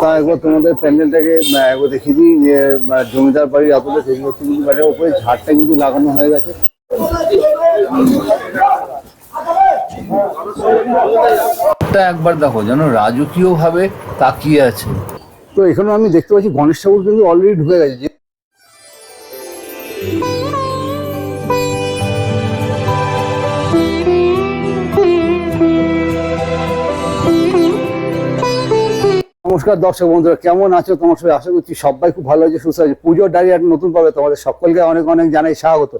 তা একবার তোমাদের প্যান্ডেলটাকে একবার দেখিয়ে দিই যে জমিদার বাড়ির আতলে কিন্তু মানে উপরে ঝাড়টা কিন্তু লাগানো হয়ে গেছে। একবার দেখো যেন রাজকীয় ভাবে তাকিয়ে আছে। তো এখানে আমি দেখতে পাচ্ছি গণেশ ঠাকুর কিন্তু অলরেডি ঢুকে গেছে। নমস্কার দর্শক বন্ধুরা, কেমন আছো তোমার সবাই? আশা করছি সবাই খুব ভালো আছে, সুস্থ আছে। পুজোর একটা নতুন পাবে তোমাদের সকলকে অনেক অনেক জানাই স্বাগত।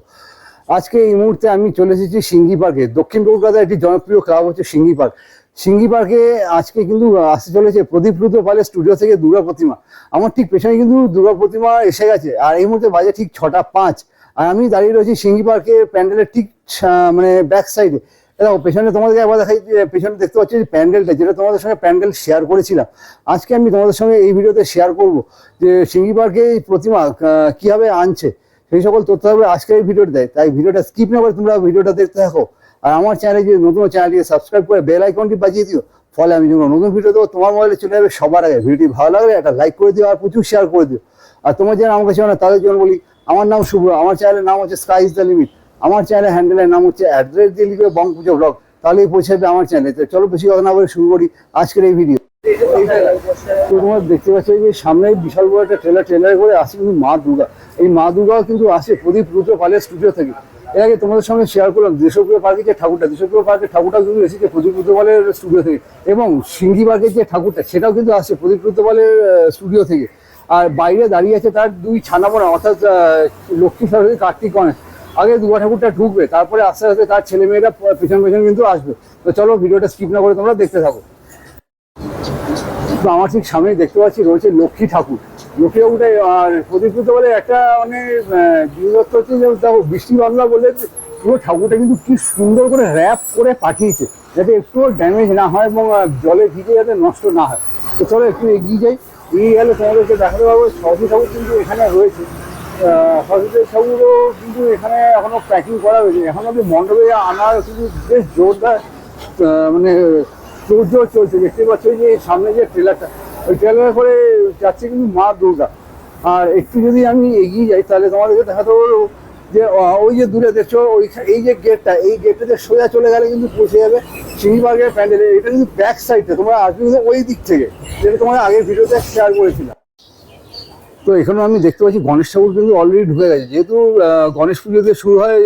আজকে এই মুহূর্তে আমি চলে এসেছি সিঙ্গি পার্কে। দক্ষিণ কলকাতার একটি জনপ্রিয় ক্লাব হচ্ছে সিঙ্গি পার্ক। সিঙ্গি পার্কে আজকে কিন্তু আসতে চলেছে প্রদীপ রুদ্র পালের স্টুডিও থেকে দুর্গা প্রতিমা। আমার ঠিক পেছনে কিন্তু দুর্গা প্রতিমা এসে গেছে। আর এই মুহূর্তে বাজে ঠিক ছটা পাঁচ। আর আমি দাঁড়িয়ে রয়েছি সিঙ্গি পার্কের প্যান্ডেলের ঠিক মানে ব্যাক সাইডে দেখো, পেছনে তোমাদেরকে একবার দেখাই পেছনে দেখতে পাচ্ছি যে প্যান্ডেলটা, যেটা তোমাদের সঙ্গে প্যান্ডেল শেয়ার করেছিলাম। আজকে আমি তোমাদের সঙ্গে এই ভিডিওতে শেয়ার করব যে সিঙ্গি পার্কে এই প্রতিমা কীভাবে আনছে, সেই সকল তথ্য হবে আজকের এই ভিডিওটা দেয় তাই ভিডিওটা স্কিপ না করে তোমরা ভিডিওটা দেখতে থাকো। আর আমার চ্যানেলে যে নতুন চ্যানেলটিকে সাবস্ক্রাইব করে বেল আইকনটি বাজিয়ে দিও। ফলে আমি যখন নতুন ভিডিও দেবো, তোমার মোবাইলে চলে যাবে সবার আগে। ভিডিওটি ভালো লাগলে একটা লাইক করে দিও আর প্রচুর শেয়ার করে দিও। আর তোমার যারা আমার কাছে না, তাদের জন্য বলি, আমার নাম শুভ আমার চ্যানেলের নাম হচ্ছে স্কাই ইজ দ্য লিমিট আমার চ্যানেল হ্যান্ডেলের নাম হচ্ছে অ্যাড্রেস দিয়ে লিখবে বং ব্লগ তাহলেই পৌঁছে যাবে আমার চ্যানেলে তো চলো বেশি কথা না বলে শুরু করি আজকের এই ভিডিও তো তোমরা দেখতে পাচ্ছ যে সামনে বিশাল বড় একটা ট্রেলার ট্রেলার করে আসে কিন্তু মা দুর্গা। এই মা দুর্গাও কিন্তু আসে প্রদীপ রুদ্র পালের স্টুডিও থেকে। এর আগে তোমাদের সঙ্গে শেয়ার করলাম, দেশপ্রিয় পার্কের যে ঠাকুরটা, দেশপ্রিয় পার্কের ঠাকুরটা কিন্তু এসেছে প্রদীপ রুদ্র পালের স্টুডিও থেকে। এবং সিঙ্গি পার্কের যে ঠাকুরটা, সেটাও কিন্তু আসছে প্রদীপ রুদ্র পালের স্টুডিও থেকে। আর বাইরে দাঁড়িয়ে আছে তার দুই ছানা ছানাবোনা অর্থাৎ লক্ষ্মী সরস্বতী কার্তিক গণেশ। আগে দুর্গা ঠাকুরটা ঢুকবে, তারপরে আস্তে আস্তে তার ছেলে মেয়েরা পেছন পেছন কিন্তু আসবে। তো চলো ভিডিওটা স্কিপ না করে তোমরা দেখতে থাকো। তো আমার ঠিক সামনে দেখতে পাচ্ছি, রয়েছে লক্ষ্মী ঠাকুর। লক্ষ্মী ঠাকুরটা, আর প্রদীপিত বলে একটা মানে বিরক্ত হচ্ছে যে দেখো, বৃষ্টি বাংলা বলে পুরো ঠাকুরটা কিন্তু কি সুন্দর করে র্যাপ করে পাঠিয়েছে, যাতে একটু ড্যামেজ না হয় এবং জলে ভিজে যাতে নষ্ট না হয়। তো চলো একটু এগিয়ে যাই। এগিয়ে গেলে তোমাদেরকে দেখাতে পারব, সরস্বতী ঠাকুর কিন্তু এখানে রয়েছে। সরস্বতী ঠাকুরও কিন্তু এখানে এখনও প্যাকিং করা হয়েছে। এখন অব্দি মণ্ডপে আনা কিন্তু বেশ জোরদার মানে জোর চলছে। দেখতে পাচ্ছ যে সামনে যে ট্রেলারটা ওই ট্রেলারে করে যাচ্ছে কিন্তু মা দুর্গা। আর একটু যদি আমি এগিয়ে যাই, তাহলে তোমাদেরকে দেখাতে পারব যে ওই যে দূরে দেখছ ওই এই যে গেটটা এই গেটটা যে সোজা চলে গেলে কিন্তু পৌঁছে যাবে সিংহবাগের প্যান্ডেলে। এটা কিন্তু ব্যাক সাইডটা তোমরা আসবে কিন্তু ওই দিক থেকে। যেটা তোমার আগের ভিডিওতে শেয়ার করেছিলাম। তো এখানে আমি দেখতে পাচ্ছি গণেশ ঠাকুর কিন্তু অলরেডি ঢুকে গেছে। যেহেতু গণেশ পুজোতে শুরু হয়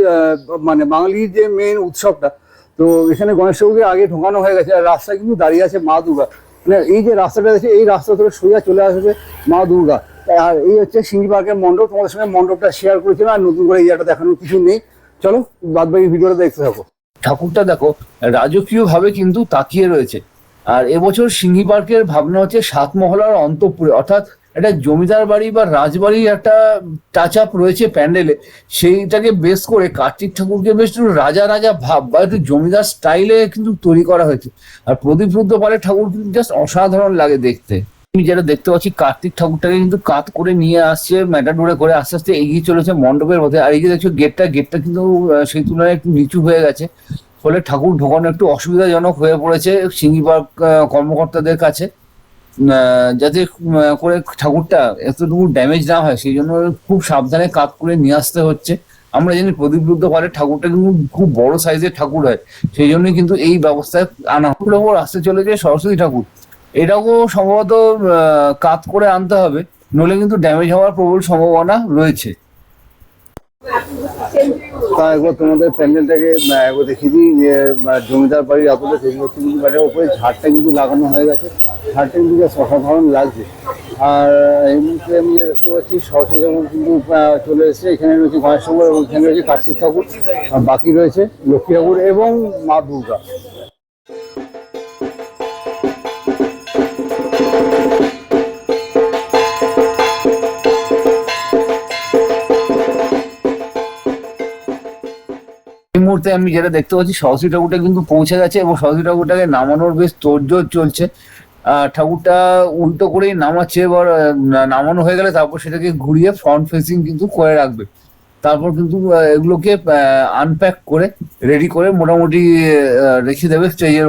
মানে বাঙালির যে মেন উৎসবটা, তো এখানে গণেশ ঠাকুরকে আগে ঢোকানো হয়ে গেছে। আর রাস্তায় কিন্তু দাঁড়িয়ে আছে মা দুর্গা। মানে এই যে রাস্তাটা আছে, এই রাস্তা ধরে সোজা চলে আসবে মা দুর্গা। আর এই হচ্ছে সিঙ্গি পার্কের মণ্ডপ। তোমাদের সঙ্গে মণ্ডপটা শেয়ার করেছিলাম, আর নতুন করে জায়গাটা দেখানোর কিছু নেই। চলো, বাদ বাকি ভিডিওটা দেখতে থাকো। ঠাকুরটা দেখো রাজকীয় ভাবে কিন্তু তাকিয়ে রয়েছে। আর এবছর সিঙ্গি পার্কের ভাবনা হচ্ছে সাত মহলার অন্তঃপুরে, অর্থাৎ একটা জমিদার বাড়ি বা রাজবাড়ির একটা টাচ আপ রয়েছে প্যান্ডেলে। সেইটাকে বেস করে কার্তিক ঠাকুরকে বেশ একটু রাজা রাজা ভাব বা একটু জমিদার স্টাইলে কিন্তু তৈরি করা হয়েছে। আর প্রদীপ রুদ্র পালের ঠাকুর কিন্তু জাস্ট অসাধারণ লাগে দেখতে। আমি যেটা দেখতে পাচ্ছি কার্তিক ঠাকুরটাকে কিন্তু কাত করে নিয়ে আসছে ম্যাটাডোরে করে আস্তে আস্তে এগিয়ে চলেছে মণ্ডপের মধ্যে। আর এই যে দেখছ গেটটা গেটটা কিন্তু সেই তুলনায় একটু নিচু হয়ে গেছে। ফলে ঠাকুর ঢোকানো একটু অসুবিধাজনক হয়ে পড়েছে সিঙ্গি পার্ক আহ, কর্মকর্তাদের কাছে। যাতে করে ঠাকুরটা এতটুকু ড্যামেজ না হয়, সেই জন্য খুব সাবধানে কাত করে নিয়ে আসতে হচ্ছে। আমরা জানি প্রদীপ পালের ঠাকুরটা কিন্তু খুব বড় সাইজের ঠাকুর হয়, সেই জন্যই কিন্তু এই ব্যবস্থায় আনা ওপর আসতে চলেছে সরস্বতী ঠাকুর। এটাকেও সম্ভবত কাত করে আনতে হবে নলে কিন্তু ড্যামেজ হওয়ার প্রবল সম্ভাবনা রয়েছে। তা একবার তোমাদের প্যান্ডেলটাকে একবার দেখিয়ে দিই যে জমিদার বাড়ির আতলে সেগুলো কিন্তু মানে ওপরে ঝাড়টা কিন্তু লাগানো হয়ে গেছে। ঝাড়টা কিন্তু বেশ অসাধারণ লাগছে। আর এই মুহূর্তে আমি দেখতে পাচ্ছি, সরস্বতী ঠাকুর কিন্তু চলে এসেছে। এখানে রয়েছে গণেশ ঠাকুর এবং এখানে রয়েছে কার্তিক ঠাকুর। বাকি রয়েছে লক্ষ্মী ঠাকুর এবং মা দুর্গা। মুহূর্তে আমি যেটা দেখতে পাচ্ছি, সরস্বতী ঠাকুরটা কিন্তু পৌঁছে গেছে এবং সরস্বতী ঠাকুরটাকে নামানোর বেশ তোড়জোড় চলছে। ঠাকুরটা উল্টো করেই নামাচ্ছে এবার নামানো হয়ে গেলে তারপর সেটাকে ঘুরিয়ে ফ্রন্ট ফেসিং কিন্তু করে রাখবে। তারপর কিন্তু এগুলোকে আনপ্যাক করে রেডি করে মোটামুটি রেখে দেবে স্টেজের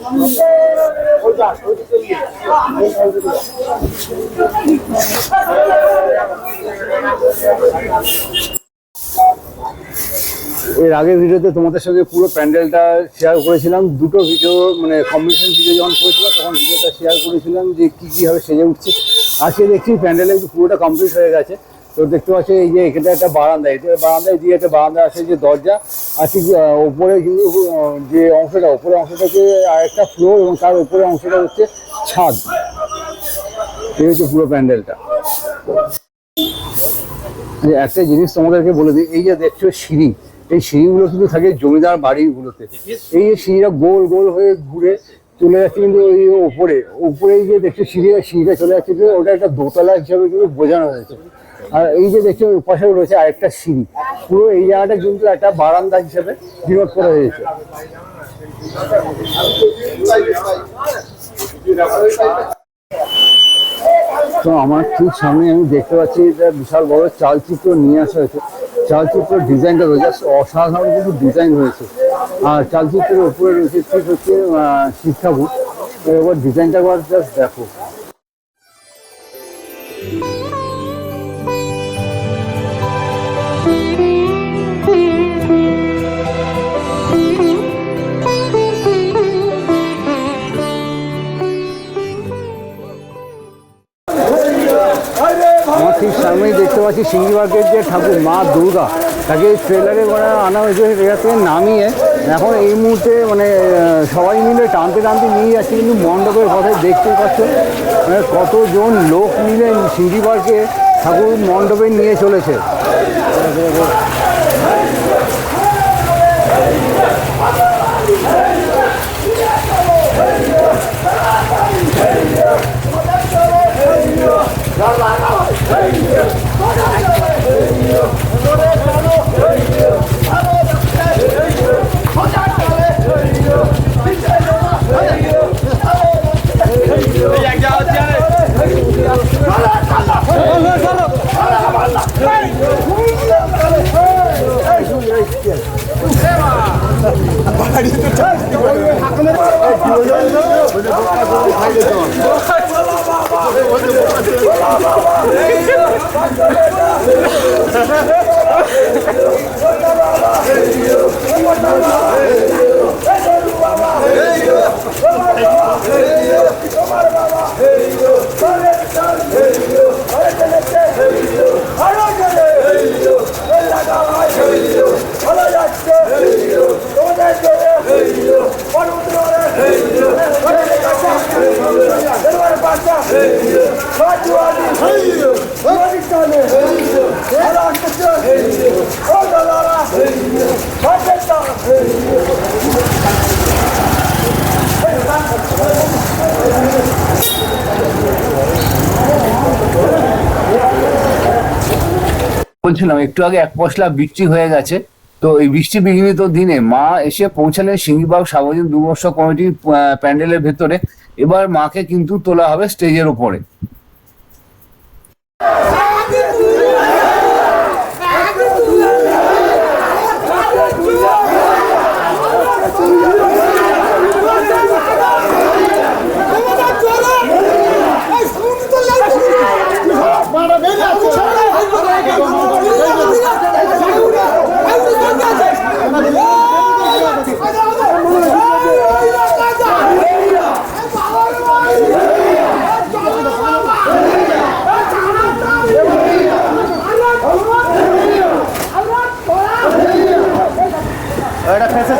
এর আগের ভিডিওতে তোমাদের সঙ্গে পুরো প্যান্ডেলটা শেয়ার করেছিলাম। দুটো ভিডিও মানে কম্বিনেশন ভিডিও যখন করেছিলাম, তখন ভিডিওটা শেয়ার করেছিলাম যে কী কীভাবে সেজে উঠছে। আজকে দেখছি প্যান্ডেলে পুরোটা কমপ্লিট হয়ে গেছে। তো দেখতে পাচ্ছি এই যে এখানে একটা বারান্দা এটা বারান্দায় দিয়ে একটা বারান্দা আছে, যে দরজা, আর ঠিক ওপরে কিন্তু যে অংশটা, ওপরের অংশটা হচ্ছে আরেকটা ফ্লোর এবং তার উপরের অংশটা হচ্ছে ছাদ। এই হচ্ছে পুরো প্যান্ডেলটা। একটা জিনিস তোমাদেরকে বলে দিই, এই যে দেখছ সিঁড়ি, এই সিঁড়িগুলো কিন্তু থাকে জমিদার বাড়িগুলোতে। এই যে সিঁড়িটা গোল গোল হয়ে ঘুরে চলে যাচ্ছে কিন্তু ওই ওপরে উপরে যে দেখছ সিঁড়ি সিঁড়িটা চলে যাচ্ছে ওটা একটা দোতলা হিসাবে কিন্তু বোঝানো হয়েছে। আর এই যে দেখছ ওই পাশে রয়েছে আরেকটা সিঁড়ি। পুরো এই জায়গাটা কিন্তু একটা বারান্দা হিসেবে বিনোদ করা হয়েছে তো আমার ঠিক সামনে আমি দেখতে পাচ্ছি এটা বিশাল বড় চালচিত্র নিয়ে আসা হয়েছে। চালচিত্র ডিজাইনটা রয়েছে অসাধারণ কিন্তু ডিজাইন হয়েছে আর চালচিত্রের উপরে রয়েছে ঠিক হচ্ছে তো এবার ডিজাইনটা একবার জাস্ট দেখো। দেখতে যে ঠাকুর, মা দুর্গা, তাকে ট্রেলারে মানে আনা হয়েছে, এটা থেকে নামিয়ে এখন এই মুহূর্তে মানে সবাই মিলে টানতে টানতে নিয়ে যাচ্ছে, কিন্তু মণ্ডপের কথায় দেখতে পাচ্ছে। মানে কতজন লোক মিলে সিঙ্গিবাগকে ঠাকুর মণ্ডপে নিয়ে চলেছে। Hey! বলছিলাম, একটু আগে এক পশলা বৃষ্টি হয়ে গেছে। তো এই বৃষ্টি বিঘ্নিত দিনে মা এসে পৌঁছালেন সিঙ্গিবাগ সার্বজনীন দুবর্ষ কমিটির প্যান্ডেলের ভেতরে। এবার মাকে কিন্তু তোলা হবে স্টেজের উপরে। এটা ফেসে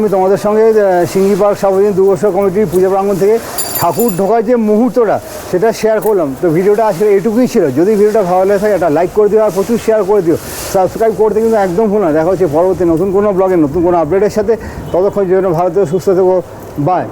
আমি তোমাদের সঙ্গে সিঙ্গি পার্ক সার্বজনীন দুর্গোৎসব কমিটির পূজা প্রাঙ্গণ থেকে ঠাকুর ঢোকার যে মুহূর্তটা, সেটা শেয়ার করলাম। তো ভিডিওটা আসলে এটুকুই ছিল। যদি ভিডিওটা ভালো লাগে থাকে, একটা লাইক করে দিও আর প্রচুর শেয়ার করে দিও। সাবস্ক্রাইব করতে কিন্তু একদম ভুল না। দেখা হচ্ছে পরবর্তী নতুন কোনো ব্লগে নতুন কোনো আপডেটের সাথে। ততক্ষণ জন্য ভারতীয় সুস্থ থেকো। বাই